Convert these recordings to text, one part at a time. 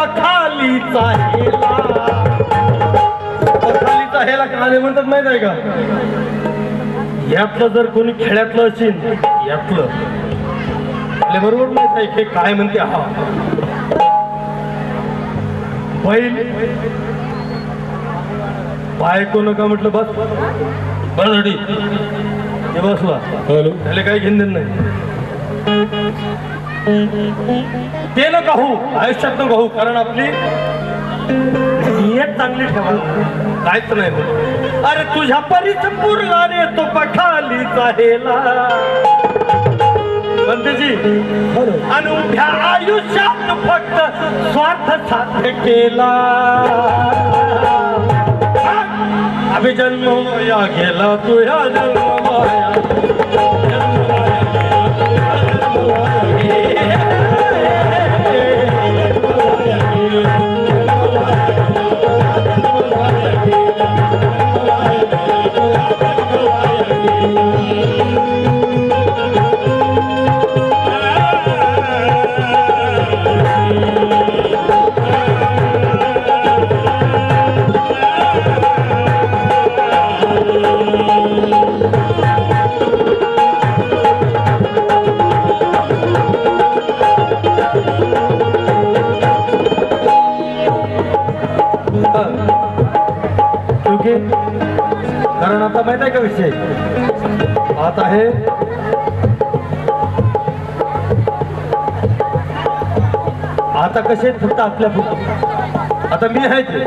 रे तो पखालीचा हेला. पखालीचा हेला काले म्हणतात माहीत आहे का? यातलं जर कोणी खेड्यातलं असेल यातलं. आपल्या बरोबर माहीत आहे की काय म्हणते हा. बैल. बायको नका म्हटलं बस? बसडी ते बसला हॅलो. त्याला काही घेणं नाही. ते न कहू आयुष्यात न कहू कारण आपली नियत चांगली ठेवा काहीच नाही होत. अरे तुझ्या परीच पुरला रे तो पठाली हेला बंदेजी आणि उभ्या आयुष्यात फक्त स्वार्थ साध्य केला. आम्ही जन्म या गेला तुझ्या जन्म क्योंकि आता आहे. आता कसे फक्त आपल्या आता मी आहे ते.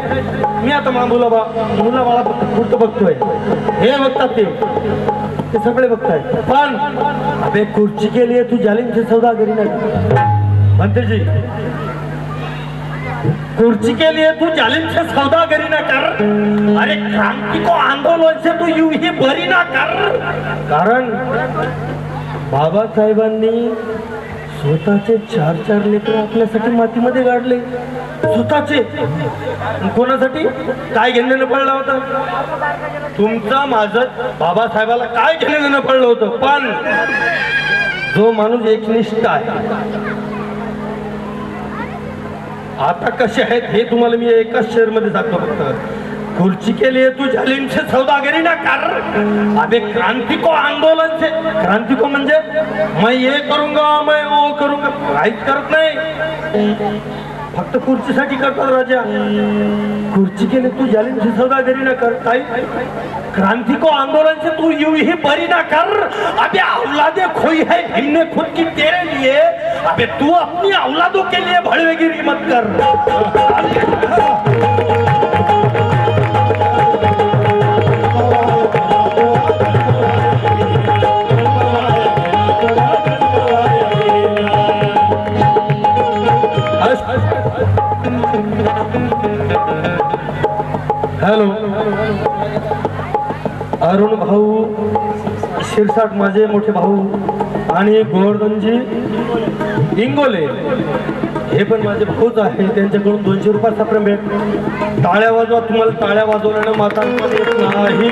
मी आता मा मुला बा मुला बाळा फुट बघतोय. हे बघतात ते. ते सगळे बघताय. पण अबे खुर्ची केली आहे तू जालिमची सौदागिरी नाही. मंत्रीजी कुर्सी के लिए तू जालिम से सौदागरी ना कर। अरे क्रांति को आंदोलन से तू यू ही बरी ना कर। कारण बाबासाहेबांनी स्वतःचे चार चार लेकर आपल्यासाठी मातीमध्ये गाडले. स्वतःचे? कोणासाठी? काय घेणं पडला होता? तुमचा माझं बाबासाहेबाला काय घेणं पडलं होतं? पण जो माणूस एकनिष्ठ आहे आता कसे आहेत हे तुम्हाला मी एकाच शेअरमध्ये सांगतो फक्त. खुर्ची के लिए तू जालिम से सौदागरी ना कर. अबे क्रांतिको आंदोलन से को म्हणजे मैं हे करूंगा मैं ओ करूंगा. काहीच करत नाही. फक्त खुर्चीसाठी करतो राजा. खुर्ची केले तू जालिम सौदागिरी सौदागरी ना कर ताई. क्रांति को आंदोलन से तू यूं ही बरी ना कर. अबे औलादे खोई है हमने खुद की तेरे लिए. अबे तू अपनी औलादों के लिए भड़वेगिरी मत कर. हॅलो. अरुण भाऊ शिरसाट माझे मोठे भाऊ आणि गोवर्धनजी इंगोले. हे पण माझे भाऊच आहे त्यांच्याकडून दोनशे रुपयाचा प्रमेट टाळ्या वाजवा तुम्हाला टाळ्या वाजवल्यानं माता येत नाही.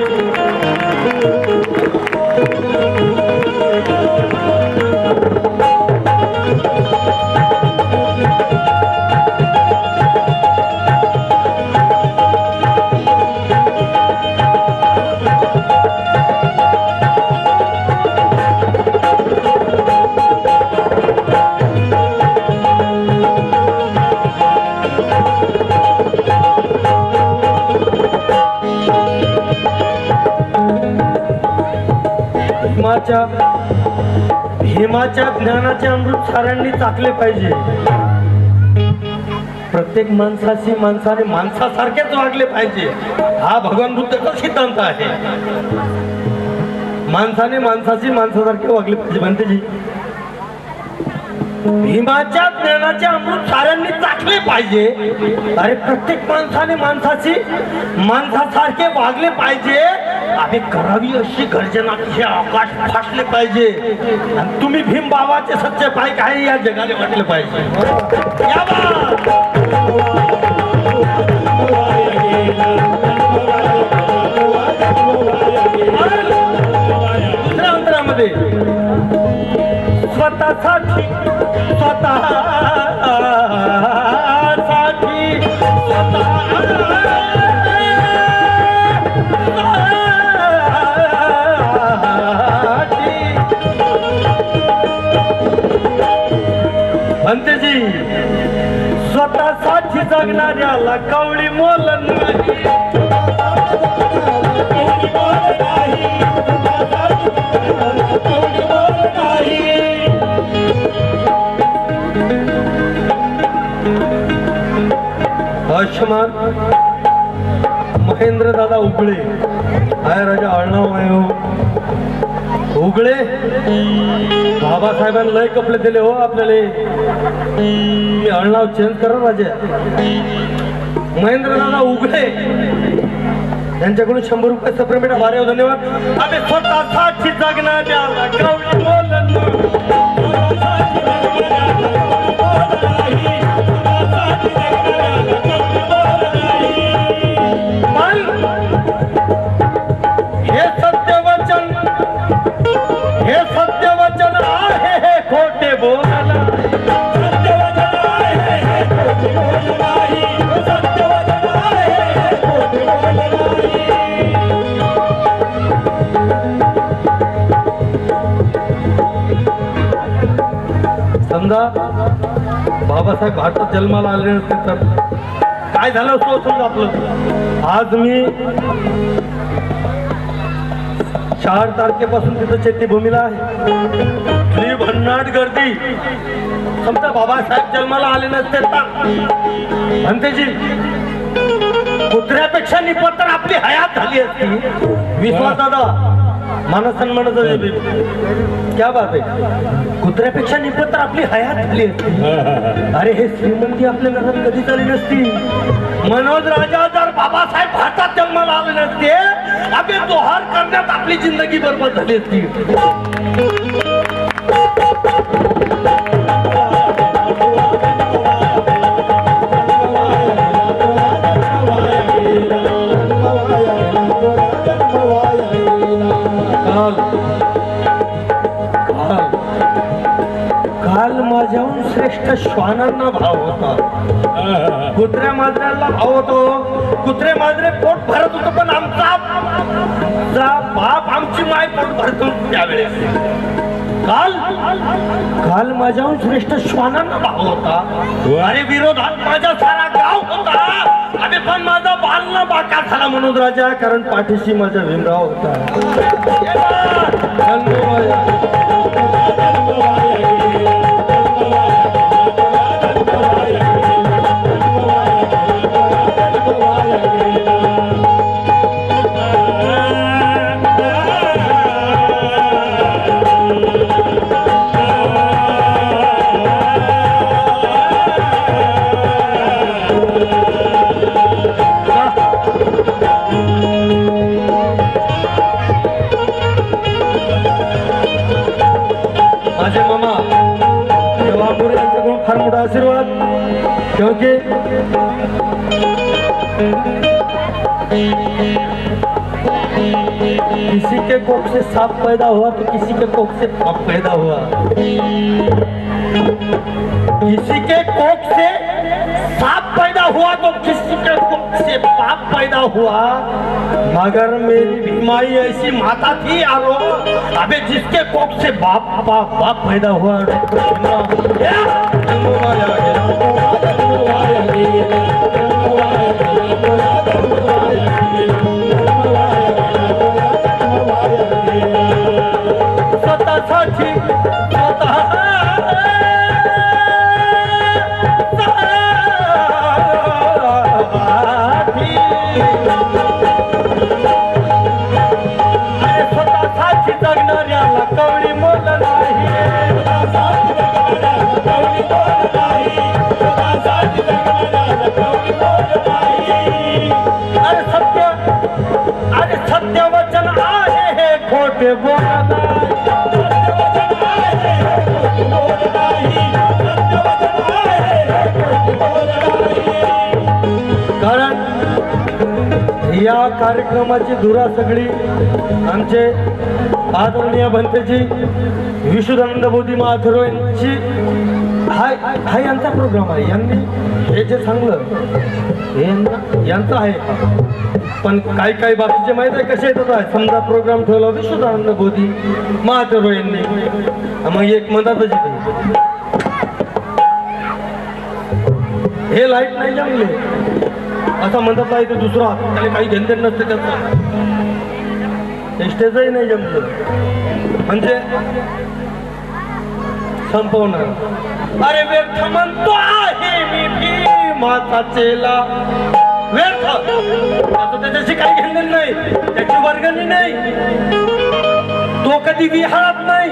भीमाच्या भीमाच्या ज्ञानाचे अमृत साऱ्यांनी चाकले पाहिजे. प्रत्येक माणसाशी माणसाने माणसासारखेच वागले पाहिजे. हा भगवान बुद्धाचा सिद्धांत आहे. माणसाने माणसाशी माणसासारखे वागले पाहिजे म्हणते जी. भीमाच्या ज्ञानाचे अमृत साऱ्यांनी चाकले पाहिजे. अरे प्रत्येक माणसाने माणसाशी माणसासारखे वागले पाहिजे. आम्ही करावी अशी गर्जना हे आकाश फासले पाहिजे. आणि तुम्ही भीम बाबाचे सच्चे पाय काय या जगाने म्हटले पाहिजे. दुसऱ्या अंतरामध्ये स्वतःसाठी स्वतः जगणाऱ्याला कवळी मोल आयुष्यमान महेंद्र दादा उगळे आहे राजा आळणाव आहे उघडे बाबासाहेबांना लय कपडे दिले हो आपल्याला. मी आळणाव चेंज करा राजा. महेंद्र उघडे उगळे यांच्याकडून शंभर रुपये सप्रेमेट भारे हो धन्यवाद. आम्ही स्वतः जगणाऱ्याला कवळी बोलणं. समजा बाबासाहेब भारतात जन्माला आले नसते तर. काय झालं असतो समजा आपलं? आज मी चार तारखेपासून तिथं चैत्यभूमीला आहे. ही भन्नाट गर्दी. समजा बाबासाहेब जन्माला आले नसते तर. म्हणतेजी कुत्र्यापेक्षा निपत्तर आपली हयात झाली असती. विश्वास दादा मानसन म्हणत क्या बाब आहे? कुत्र्यापेक्षा निपत्तर आपली हयात झाली अरे हे श्रीमंती आपल्या घरात कधी झाली नसती? मनोज राजा जर बाबासाहेब भारतात जन्माला आले नसते आपले दोहार करण्यात आपली जिंदगी बरबाद झाली असती. काल माझ्याहून श्रेष्ठ श्वानांना भाव होता. कुत्र्या माजऱ्याला भाव होतो. कुत्रे माजरे पोट भरत होतं पण आमचा बाप आमची माय पोट भरत होती त्यावेळेस. काल काल माझ्याहून श्रेष्ठ श्वानांना भाव होता. अरे विरोधात माझा सारा गाव होता. आणि पण माझा बालना बाका झाला म्हणून राजा कारण पाठीशी माझा भीमराव होता. किसी के कोख से सांप पैदा हुआ तो किसी के कोख से पाप पैदा हुआ किसी के कोख से सांप पैदा हुआ तो किसी के कोख से पाप पैदा हुआ मगर मेरी बीमारी ऐसी माता थी आरो अबे जिसके कोख से बाप बाप बाप पैदा हुआ स्वतःसाठी या कार्यक्रमाची धुरा सगळी आमचे आदरणीय भंतेजी विशुदानंद बोधी महाथुरो यांची हा हा यांचा प्रोग्राम आहे. यांनी हे जे सांगलं हे यांना यांचं आहे. पण काही काही बाकीचे माहीत आहे कसे येतात आहे? समजा प्रोग्राम ठेवला विश्वदानंद बोधी महादेव यांनी. मग एक म्हणतातच इथे. हे लाइट नाही जमले. असा म्हणतात नाही ते दुसरा. त्याला काही घेणदेण नसते त्याचं. एस्टेजही नाही जमलं. म्हणजे संपवणार. अरे व्यर्थ म्हणतो आहे मी भीमाचा चेला व्यर्थ. त्याच्याशी काही घेणं नाही. त्याची वर्गणी नाही. तो कधी विहारात नाही।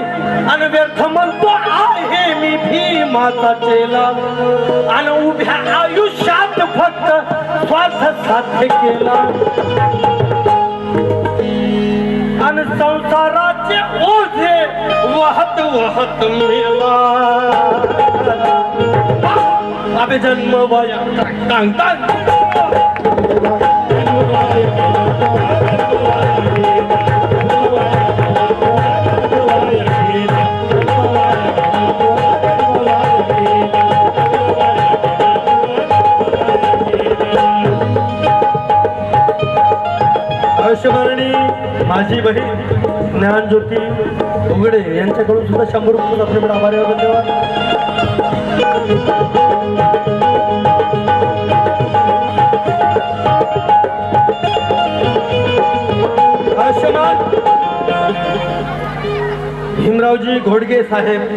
आणि व्यर्थ म्हणतो आहे मी भीमाचा चेला। आणि उभ्या आयुष्यात फक्त स्वार्थ साध्य केला। आणि संसाराचे ओझे वाहत वाहत मेला। अबे जन्म वया। टांग टांग। वर्षभरणी माझी बहीण ज्ञानज्योती उघडे यांच्याकडून सुद्धा शंभर रुपये आपल्याकडे आभारी आहोत धन्यवाद. आयुष्यमान भीमरावजी घोडगे साहेब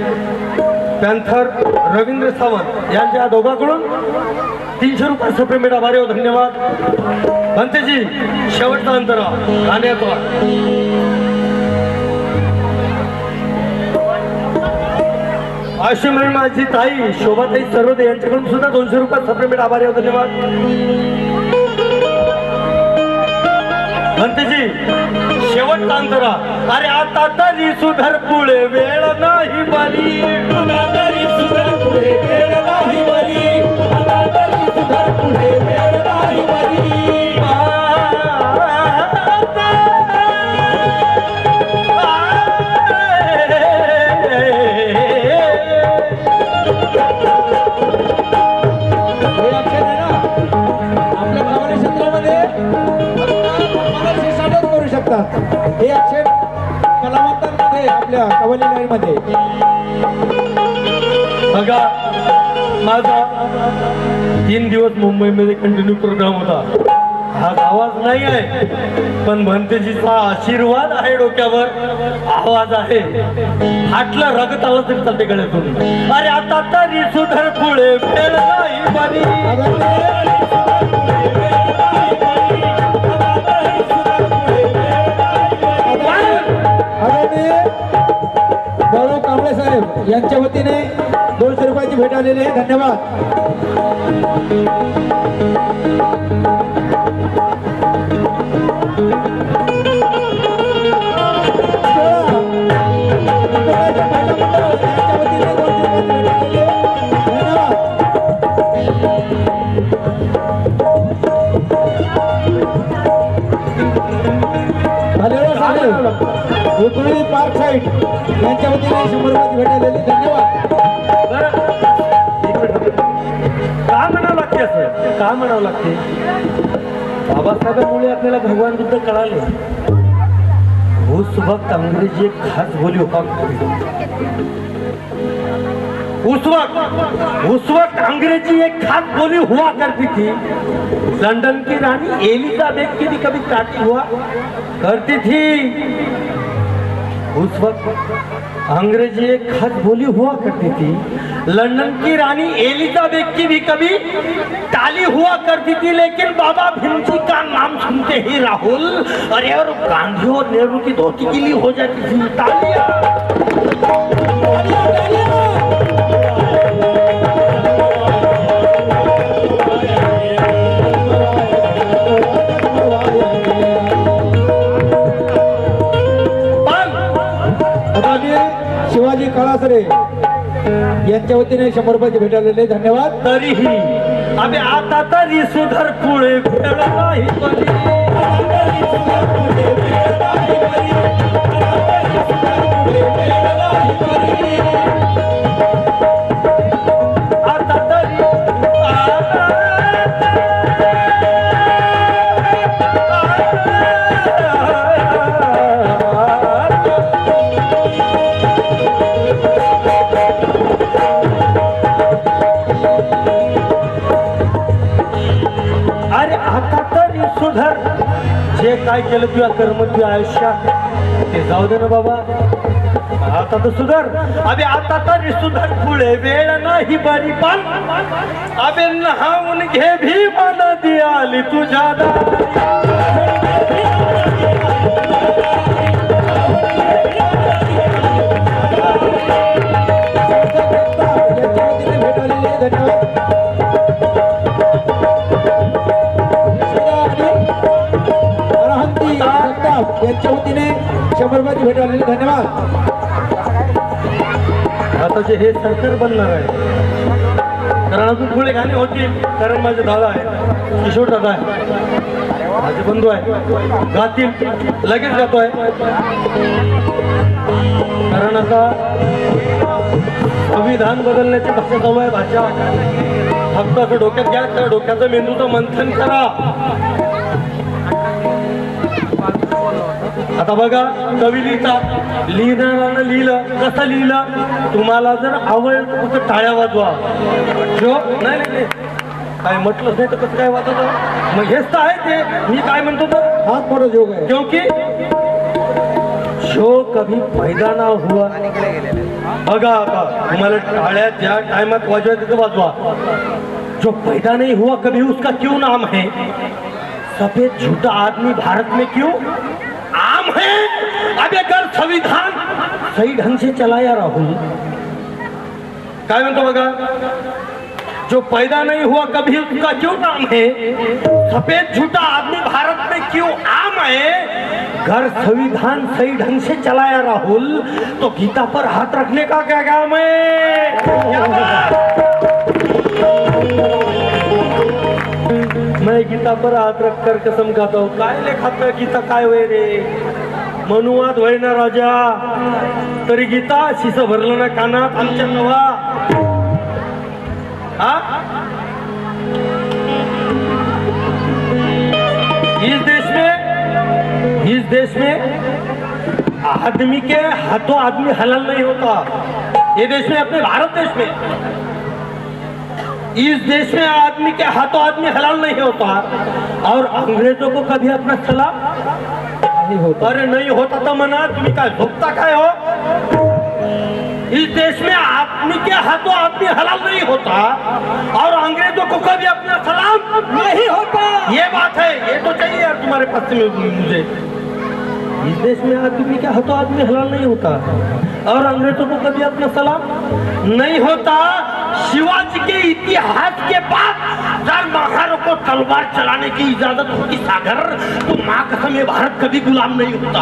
पॅन्थर रवींद्र सावंत यांच्या दोघांकडून तीनशे रुपये सप्रेमेट आभारी हो धन्यवाद. भंतेजी शेवटचा अंतरा हो, गाण्याचा आशिमरी माझी ताई शोभाताई सर्वदे यांच्याकडून सुद्धा दोनशे रुपये सप्रेमेट आभारी हो धन्यवाद. भंतेजी शेवटचा अंतरा अरे आता तरी सुधर पुढे वेळ नाही बरी तरी सुधर पुढे वेळ हे अक्षर कलावंतांमध्ये आपल्या कवाली लाईनमध्ये बघा माझा तीन दिवस मुंबईमध्ये कंटिन्यू प्रोग्राम होता. हा आवाज नाही आहे पण भंतेजीचा आशीर्वाद आहे डोक्यावर. आवाज आहे. फाटलं रगत आलं तरी चालते गळ्यातून. अरे आता तरी सुधर पुढे वेळ नाही यांच्या वतीने दोनशे रुपयाची भेट आलेली आहे. धन्यवाद. धन्यवाद. धन्यवाद साहेब पार्क साईट यांच्या वतीने शंभर रुपयाची भेट आलेली. धन्यवाद. का म्हणावं लागते असं? का म्हणावं लागते? बाबासाहेबांमुळे आपल्याला भगवान बुद्ध कळाले. उस अंग्रेजी एक खास बोली होता. उस वक्त उस वक्त अंग्रेजी एक खास बोली हुआ करती थी. लंदन की रानी एलिजाबेथ की भी कभी काटी हुआ करती थी. उस वक्त अंग्रेजी एक खत बोली हुआ करती थी। लंदन की रानी एलिजाबेथ की भी कभी ताली हुआ करती थी लेकिन बाबा भीमजी का नाम सुनते ही राहुल अरे और गांधी और नेहरू की धोती गीली हो जाती थी ताली यांच्या वतीने शंभर रुपयाचे भेटवलेले धन्यवाद. तरीही आम्ही आता तरी सुधर पुढे भेटला नाही जे काय केलं तुझ्या कर्म तुझ्या आयुष्यात ते जाऊ दे ना बाबा. आता तर सुधार. अबे आता तरी सुधार. पुढे वेळ नाही बरी पण अबे नहावून घे भीमा नदी आली तुझ्या धन्यवाद. यांच्या वतीने शंभरबाजी भेट आलेली धन्यवाद. आता जे हे सरकार बनणार आहे कारण अजून थोडे गाणी होतील कारण माझे दादा आहे किशोर दादा आहे माझे बंधू आहे गातील लगेच गातोय कारण आता संविधान बदलण्याची भाषा चालू आहे भाषा. फक्त असं डोक्यात घ्या त्या डोक्याचं मेंदूचं मंथन करा. आता बघा कवी लिहितात लिहिणाऱ्यानं लिहिलं कसं लिहिलं? तुम्हाला जर आवड तर टाळ्या वाजवा. जो नाही. काय म्हटलं नाही तर कसं काय वाजवतं? मग हेच तर आहे ते. मी काय म्हणतो तर? हाच मोठा योग आहे क्योंकि शो कभी पैदा ना हुआ. बघा आता तुम्हाला टाळ्या ज्या टाइमात वाजवायचं तिथं वाजवा. जो पैदा नहीं हुआ कभी उसका क्यों नाम है? सफेद झूठा आदमी भारत में क्यों? है। अब अगर संविधान सही ढंग से चलाया राहुल। काय म्हणतो बघा जो पैदा नहीं हुआ कभी उसका क्यों नाम है? सफेद झूठा आदमी भारत में क्यों आम है? घर संविधान सही ढंग से चलाया राहुल तो गीता पर हाथ रखने का क्या काम है? मैं गीता पर हाथ रख कर कसम खाता हूँ। काय लेखात गीता काय वय रे? मनुवाद होय ना राजा। तरी गीता शिस भरलं ना कानात आमच्या नवा। इस देश में इस देश में आदमी के हाथों आदमी हलाल नहीं होता। ये देश में अपने भारत देश में। इस देश में आदमी के हाथों आदमी हलाल नहीं होता। और अंग्रेज़ों को कभी अपना सलाम होत। अरे नहीं होता तो मना तुम्ही काय झोपता काय हो? इस देश में आदमी के हाथों आदमी हलाल नहीं होता और अंग्रेज़ों को कभी अपना सलाम नहीं होता। ये बात है ये तो चाहिए यार तुम्हारे पास में मुझे। इस देश में आदमी के हाथों आदमी हलाल नहीं होता और अंग्रेज़ों को कभी अपना सलाम नहीं होता। शिवाजी के इतिहास के बाद महारों को तलवार चलाने की इजाज़त होगी, सागर। तो माँ कसम, ये भारत कभी गुलाम नहीं होता।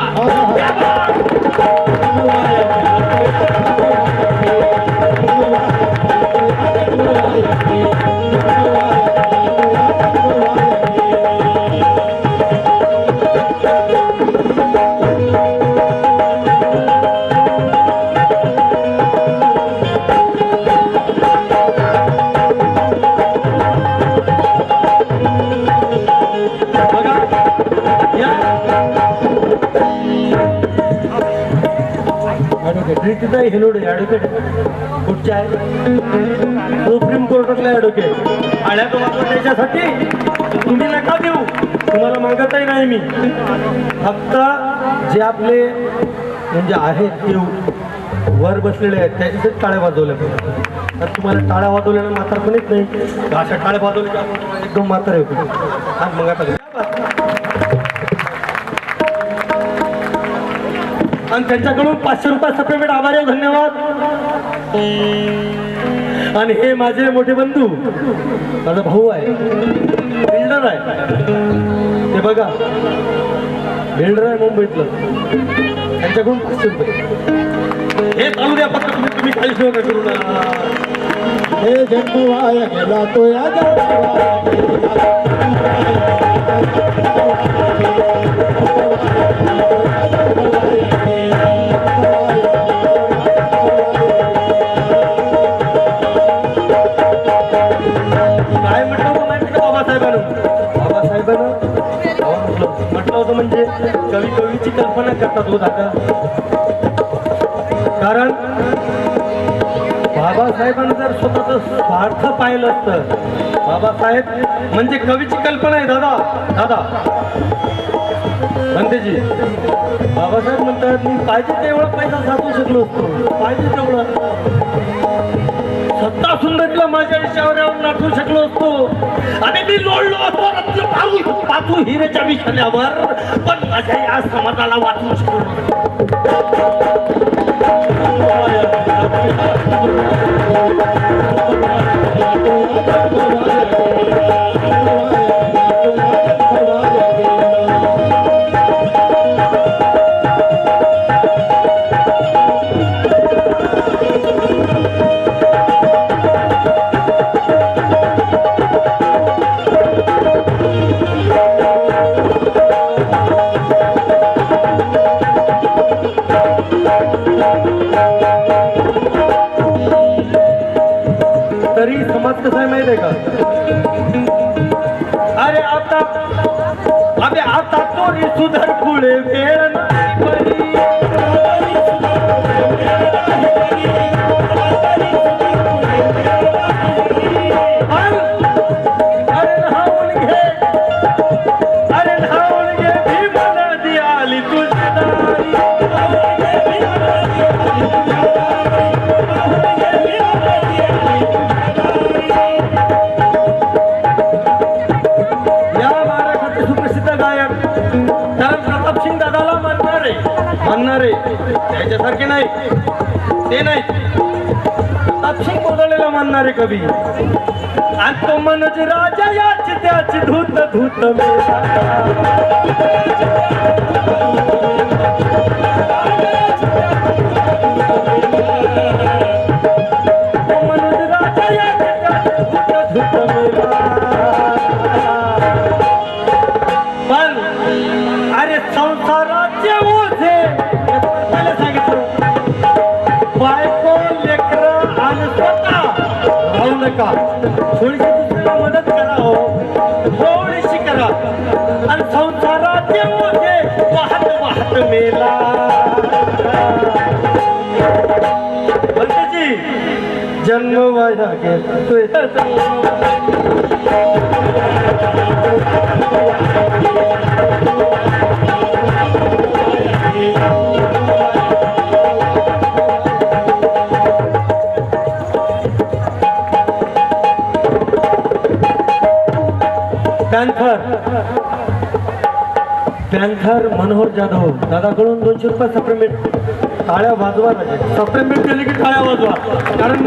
प्रीतीताई हेलोडे ॲडव्होकेट कुठच्या आहे सुप्रीम कोर्टातला ॲडव्होकेट आळ्या तुम्हाला त्याच्यासाठी? तुम्ही नका देऊ. तुम्हाला मागतही नाही मी. फक्त जे आपले म्हणजे आहेत ते वर बसलेले आहेत त्याच्यासाठी टाळ्या वाजवल्या पाहिजे तर तुम्हाला टाळ्या वाजवल्यानं म्हातारपणीच नाही. अशा टाळ्या वाजवल्या एकदम म्हातारे येऊ हा मग आता आणि त्यांच्याकडून पाचशे रुपये पेमेंट आभारी आहे, धन्यवाद. आणि हे माझे मोठे बंधू माझा भाऊ आहे. बिल्डर आहे. ते बघा बिल्डर आहे मुंबईतलं. त्यांच्याकडून पाचशे रुपये. हे चालू द्या फक्त तुम्ही तुम्ही काहीच करू हे झेंडू वाया गेला तो या कवी कवीची कल्पना करतात हो दादा. कारण बाबासाहेबांनी जर स्वतःचं स्वार्थ पाहिलं असतं बाबासाहेब म्हणजे कवीची कल्पना आहे दादा. दादा. म्हणतेजी बाबासाहेब म्हणतात मी पाहिजे तेवढा पैसा साचू शकलो असतो. पाहिजे तेवढा. सत्ता सुंदरीला माझ्या आयुष्यावर येऊन नाटू शकलो असतो. आणि मी लोळलो असतो रत्न पाहू पाचू हिरेच्या विषयावर पण माझ्या या समाजाला वाचवू शकलो सुधर फुले की नाही? ते नाही. प्रताप सिंग कोदळेला म्हणणारे कवी. आणि तो मनोज राजा याची त्याची धूत धूत मेला. मदत करा हो. थोडीशी करा. आणि संसाराचे ओझे वाहत वाहत मेला. जी जन्म वाया घेतोय पॅन्थर पॅन्थर मनोहर जाधव. दादाकडून दोनशे रुपये सप्रेमेंट. टाळ्या वाजवा सप्रेमेंट केली की टाळ्या वाजवा. कारण